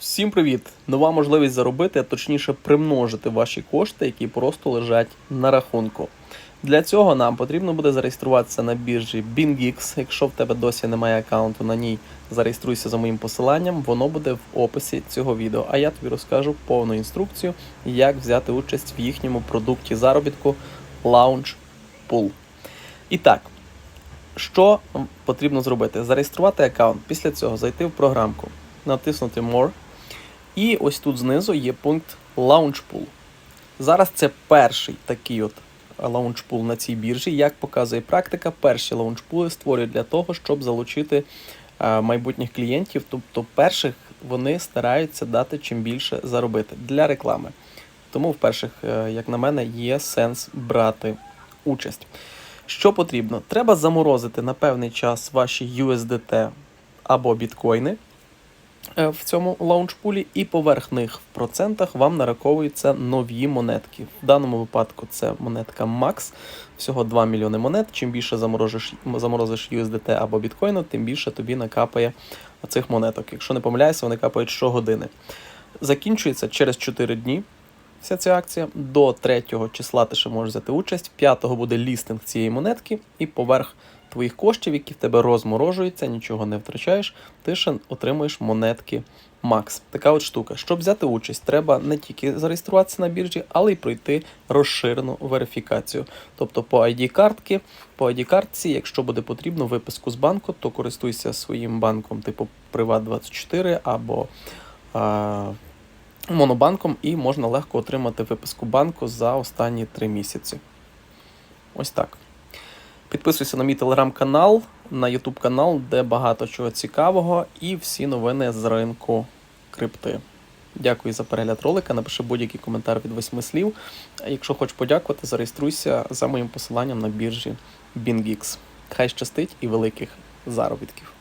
Всім привіт! Нова можливість заробити, а точніше примножити ваші кошти, які просто лежать на рахунку. Для цього нам потрібно буде зареєструватися на біржі BingX. Якщо в тебе досі немає аккаунту на ній, зареєструйся за моїм посиланням, воно буде в описі цього відео. А я тобі розкажу повну інструкцію, як взяти участь в їхньому продукті заробітку Launch Pool. І так, що потрібно зробити? Зареєструвати аккаунт, після цього зайти в програмку, натиснути More. І ось тут знизу є пункт Pool. Зараз це перший такий от лаунчпул на цій біржі. Як показує практика, перші лаунчпули створюють для того, щоб залучити е, майбутніх клієнтів. Тобто, перших вони стараються дати чим більше заробити для реклами. Тому, в перших, е, як на мене, є сенс брати участь. Що потрібно? Треба заморозити на певний час ваші USDT або біткоїни е, в цьому лаунчпулі, і поверх них в процентах вам нараховуються нові монетки. В даному випадку це монетка Max, всього 2 мільйони монет. Чим більше заморозиш, заморозиш USDT або біткоїну, тим більше тобі накапає цих монеток. Якщо не помиляюся, вони капають щогодини. Закінчується через 4 дні. Вся ця акція до 3 числа ти ще можеш взяти участь. 5 буде лістинг цієї монетки, і поверх твоїх коштів, які в тебе розморожуються, нічого не втрачаєш, ти ще отримуєш монетки Max. Така от штука. Щоб взяти участь, треба не тільки зареєструватися на біржі, але й пройти розширену верифікацію. Тобто по ID-картки, по ID-картці, якщо буде потрібно виписку з банку, то користуйся своїм банком типу Приват24 або а, Монобанком, і можна легко отримати виписку банку за останні 3 місяці. Ось так. Підписуйся на мій телеграм-канал, на ютуб канал, де багато чого цікавого, і всі новини з ринку крипти. Дякую за перегляд ролика. Напиши будь-який коментар від восьми слів. Якщо хочеш подякувати, зареєструйся за моїм посиланням на біржі BingX. Хай щастить і великих заробітків!